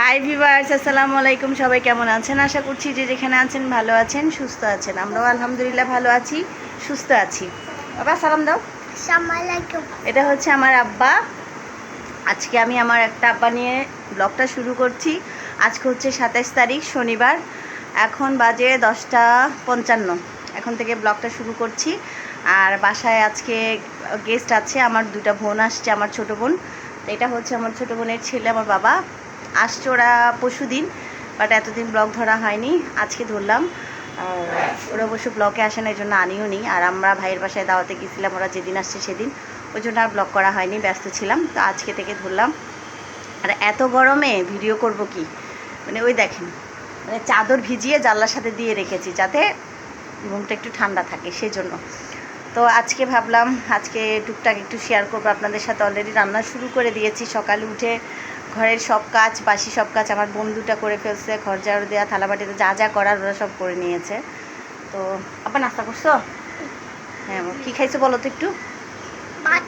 High viewers আসসালামু আলাইকুম। সবাই কেমন আছেন? আশা করছি যে যেখানে আছেন ভালো আছেন সুস্থ আছেন। আমরাও আলহামদুলিল্লাহ ভালো আছি সুস্থ আছি। বাবা সালাম দাও। এটা হচ্ছে আমার আব্বা। আজকে আমি আমার একটা আব্বা নিয়ে ব্লগটা শুরু করছি। আজকে হচ্ছে সাতাইশ তারিখ শনিবার। এখন বাজে দশটা পঞ্চান্ন। এখন থেকে ব্লগটা শুরু করছি। আর বাসায় আজকে গেস্ট আছে আমার দুটা বোন আসছে আমার ছোট বোন। এটা হচ্ছে আমার ছোট বোনের ছেলে আমার বাবা। আসছে ওরা দিন বাট এতদিন ব্লগ ধরা হয়নি, আজকে ধরলাম। আর ওরা অবশ্য ব্লকে আসে না এই জন্য আনিও নি আর আমরা ভাইয়ের বাসায় দাওয়াতে গেছিলাম ওরা যেদিন আসছে সেদিন। ওই জন্য আর ব্লগ করা হয়নি, ব্যস্ত ছিলাম। তো আজকে থেকে ধরলাম। আর এত গরমে ভিডিও করব কি? মানে ওই দেখেন মানে চাদর ভিজিয়ে জানলার সাথে দিয়ে রেখেছি, যাতে রুমটা একটু ঠান্ডা থাকে সেই জন্য তো আজকে ভাবলাম, আজকে টুকটাক একটু শেয়ার করব। আপনাদের সাথে অলরেডি রান্না শুরু করে দিয়েছি, সকালে উঠে ঘরের সব কাজ বাসি সব কাজ আমার বন্ধুটা করে ফেলছে ঘর ঝাড়ু দেওয়া থালাবাটিতে যা যা করার ওরা সব করে নিয়েছে। তো আবার নাস্তা করছ? হ্যাঁ কী খাইছো বলো তো একটু? ভাত।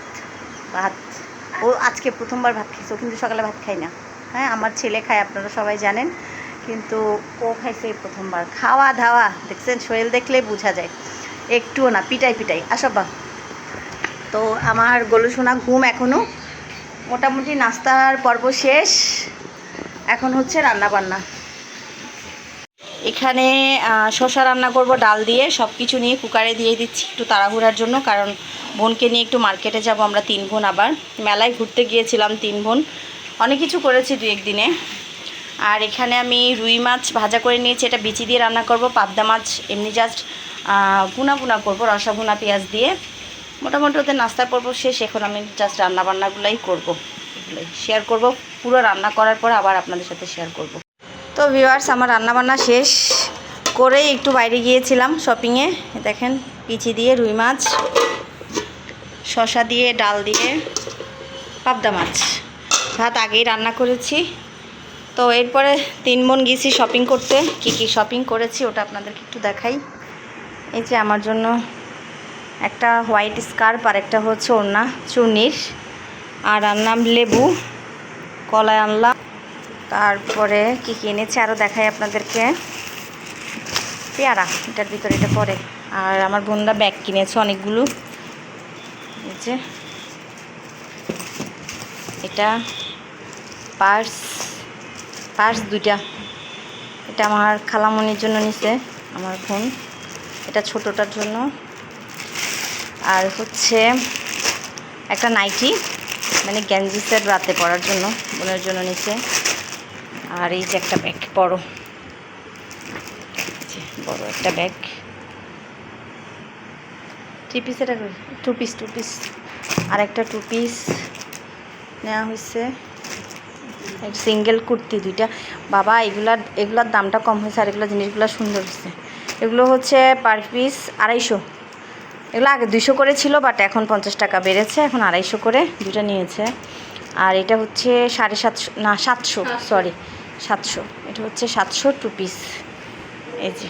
ভাত। ও আজকে প্রথমবার ভাত খাইছে ও কিন্তু সকালে ভাত খাই না। হ্যাঁ আমার ছেলে খায় আপনারা সবাই জানেন। কিন্তু ও খাইছে প্রথমবার। খাওয়া দাওয়া দেখছেন? শরীর দেখলেই বোঝা যায়। একটুও না পিটাই পিটাই। আসব তো আমার গলু সোনা ঘুম এখনও মোটামুটি নাস্তার পর্ব শেষ। এখন হচ্ছে রান্না বান্না এখানে শসা রান্না করব, ডাল দিয়ে। সব কিছু নিয়ে কুকারে দিয়ে দিচ্ছি একটু তাড়াহুড়ার জন্য, কারণ বোনকে নিয়ে একটু মার্কেটে যাব আমরা তিন বোন আবার। মেলায় ঘুরতে গিয়েছিলাম তিন বোন। অনেক কিছু করেছি দু একদিনে। আর এখানে আমি রুই মাছ ভাজা করে নিয়েছি, এটা বিচি দিয়ে রান্না করব, পাবদা মাছ এমনি জাস্ট ভুনা ভুনা করব, রসা ভুনা, পেঁয়াজ দিয়ে। মোটামুটি ওদের নাস্তার পর্ব শেষ, এখন আমি জাস্ট রান্না বান্নাগুলোই করব। এগুলোই শেয়ার করব। পুরো রান্না করার পর আবার আপনাদের সাথে শেয়ার করব। তো ভিউয়ার্স আমার রান্নাবান্না শেষ। করেই একটু বাইরে গিয়েছিলাম শপিংয়ে দেখেন, পিচি দিয়ে রুই মাছ শশা দিয়ে, ডাল দিয়ে, পাবদা মাছ। ভাত আগেই রান্না করেছি। তো এরপরে তিন বোন গিয়েছি শপিং করতে। কি কি শপিং করেছি ওটা আপনাদেরকে একটু দেখাই। এই যে আমার জন্য একটা হোয়াইট স্কার্প আর একটা হচ্ছে ওড়না চুর্নির আর আনলাম লেবু কলাই আনলাম। তারপরে কি কি এনেছে আরও দেখাই আপনাদেরকে। পেয়ারা, এটার ভিতরে, এটা পরে। আর আমার বোনরা ব্যাগ কিনেছে অনেকগুলো। যে। এটা পার্স পার্স দুইটা। এটা আমার খালামনির জন্য নিছে, আমার বোন। এটা ছোটোটার জন্য। আর হচ্ছে একটা নাইটি মানে গ্যাঞ্জি সেট রাতে পরার জন্য, বোনের জন্য নিচে। আর এই যে একটা ব্যাগ বড়। বড় একটা ব্যাগ থ্রি পিস এটা টু পিস টু পিস আর একটা টু পিস নেওয়া হয়েছে সিঙ্গেল কুর্তি দুইটা। বাবা এগুলার এগুলার দামটা কম হয়েছে আর এগুলো জিনিসগুলো সুন্দর হয়েছে এগুলো হচ্ছে পার পিস আড়াইশো। এগুলো আগে দুশো করে ছিল বাট এখন পঞ্চাশ টাকা বেড়েছে এখন আড়াইশো করে দুটো নিয়েছে। আর এটা হচ্ছে সাড়ে সাতশো না সাতশো সরি সাতশো। এটা হচ্ছে সাতশো টু পিস এই যে।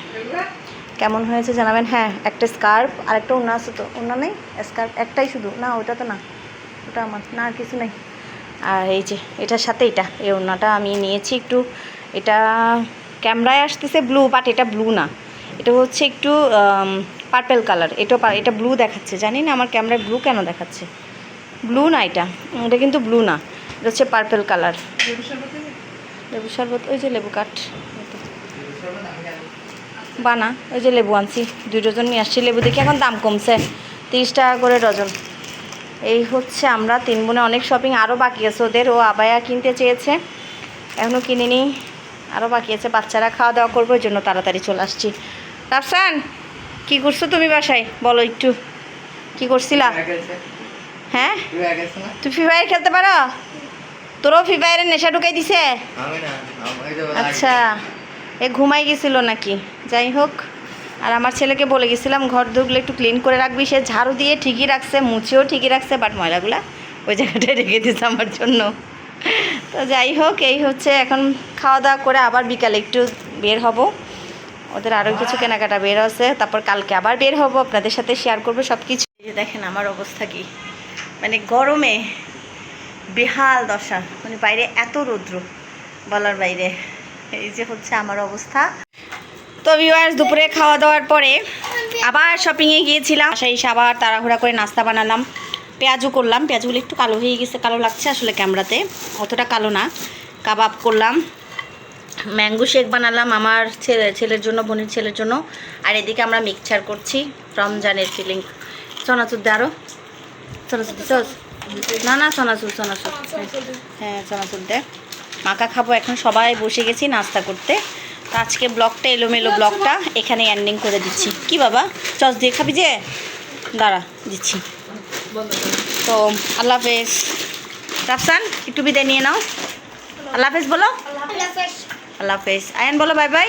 কেমন হয়েছে জানাবেন? হ্যাঁ একটা স্কার্ফ আর একটা ওনা আছে তো। ওনা নেই? স্কার্ফ একটাই শুধু? না ওটা তো না। ওটা আমার না আর কিছু নেই। আর এই যে এটার সাথে এটা এই ওড়নাটা আমি নিয়েছি একটু। এটা ক্যামেরায় আসতেছে ব্লু বাট এটা ব্লু না। এটা হচ্ছে একটু পার্পেল কালার এটা এটা ব্লু দেখাচ্ছে। জানি না আমার ক্যামেরায় ব্লু কেন দেখাচ্ছে। ব্লু না এটা এটা কিন্তু ব্লু না এটা হচ্ছে পার্পেল কালার লেবু শরবত ওই যে লেবু কাঠ। বানা ওই যে লেবু আনছি দুই ডজন নিয়ে আসছি। লেবু দেখি এখন দাম কমছে তিরিশ টাকা করে ডজন। এই হচ্ছে আমরা তিন বোনে অনেক শপিং আরও বাকি আছে ওদের। ও আবায়া কিনতে চেয়েছে এখনও কিনিনি। আরও বাকি আছে বাচ্চারা খাওয়া দাওয়া করব ওই জন্য তাড়াতাড়ি চলে আসছি। রাফসান! কী করছ তুমি বাসায়? বলো একটু। কি করছিলা? হ্যাঁ? তুই ফ্রি ফায়ার খেলতে পারো? তোরও ফ্রি ফায়ারের নেশা ঢুকাই দিছে? আচ্ছা এ ঘুমাই গেছিল নাকি? যাই হোক আর আমার ছেলেকে বলে গেছিলাম ঘর দুগুলো একটু ক্লিন করে রাখবি সে ঝাড়ু দিয়ে ঠিকই রাখছে মুছেও ঠিকই রাখছে বাট ময়লাগুলা ওই জায়গাটায় রেখে দিয়েছে আমার জন্য। তো যাই হোক এই হচ্ছে এখন খাওয়া দাওয়া করে আবার বিকালে একটু বের হব। ওদের আরও কিছু কেনাকাটা বের আছে। তারপর কালকে আবার বের হব, আপনাদের সাথে শেয়ার করব সব কিছু যে দেখেন আমার অবস্থা কি। মানে গরমে বেহাল দশা। মানে বাইরে এত রৌদ্র, বলার বাইরে। এই যে হচ্ছে আমার অবস্থা। তো ভিউয়ার্স দুপুরে খাওয়া দাওয়ার পরে আবার শপিংয়ে গিয়েছিলাম। সেই আবার তাড়াহুড়া করে নাস্তা বানালাম। পেঁয়াজও করলাম। পেঁয়াজগুলো একটু কালো হয়ে গেছে, কালো লাগছে আসলে ক্যামেরাতে অতটা কালো না। কাবাব করলাম। ম্যাঙ্গো শেক বানালাম আমার ছেলে ছেলের জন্য, বোনের ছেলের জন্য। আর এদিকে আমরা মিক্সচার করছি রমজানের ফিলিং সোনাচুর দে আরও সোনাচুর দিছস? না না, সোনাচুর সোনাচুর। হ্যাঁ সোনাচুর দে। মাকা খাব এখন, সবাই বসে গেছি নাস্তা করতে। তো আজকে ব্লগটা, এলোমেলো ব্লগটা, এখানে এন্ডিং করে দিচ্ছি। কি বাবা? চস দিয়ে খাবি যে? দাঁড়া, দিচ্ছি। তো, আল্লাহ হাফেজ। রাফসান, একটু বিদায় নিয়ে নাও। আল্লাহ হাফেজ, বলো। আল্লাহ হাফেজ। আল্লাহ হাফেজ। আয়ান বলো বাই বাই